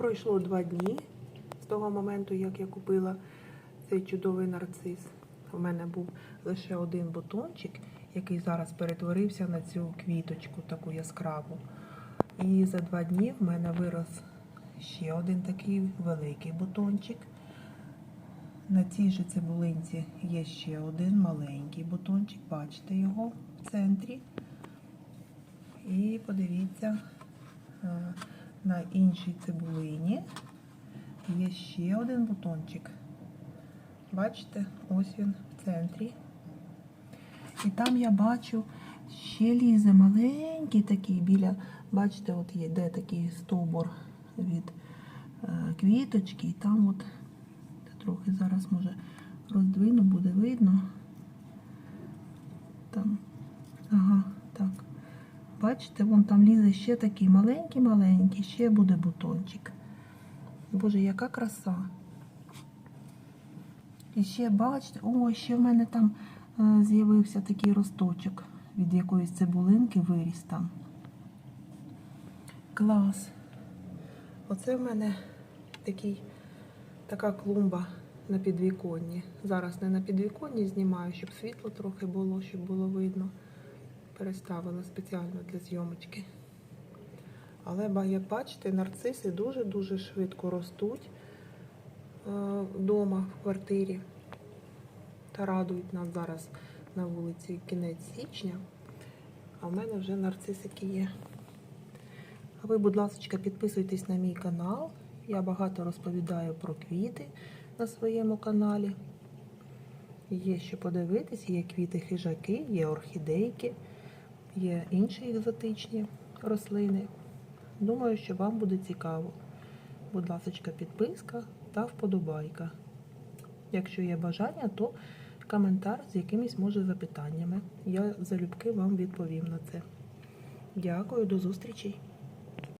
Пройшло два дні з того моменту, як я купила цей чудовий нарцис. У мене був лише один бутончик, який зараз перетворився на цю квіточку, таку яскраву. І за два дні в мене вирос ще один такий великий бутончик. На цій же цибулинці є ще один маленький бутончик, бачите його в центрі. І подивіться, е, на іншій цибулині є ще один бутончик. Бачите, ось він в центрі. І там я бачу ще лізе маленький такий біля, бачите, от є де такий стовбур від е, квіточки, і там от трохи зараз може роздвину, буде видно. Там. Бачите, вон там лізе ще такий маленький-маленький, ще буде бутончик. Боже, яка краса. І ще бачите, о, ще в мене там е, з'явився такий росточок від якоїсь цибулинки виріс там. Клас. Оце в мене такий, така клумба на підвіконні. Зараз не на підвіконні знімаю, щоб світло трохи було, щоб було видно. Переставила спеціально для зйомочки. Але як бачите, нарциси дуже-дуже швидко ростуть е, вдома в квартирі та радують нас зараз на вулиці кінець січня. А в мене вже нарцисики є. А ви, будь ласка, підписуйтесь на мій канал. Я багато розповідаю про квіти на своєму каналі. Є що подивитись, є квіти хижаки, є орхідейки, є інші екзотичні рослини. Думаю, що вам буде цікаво. Будь ласка, підписка та вподобайка. Якщо є бажання, то коментар з якимись може запитаннями. Я залюбки вам відповім на це. Дякую, до зустрічі!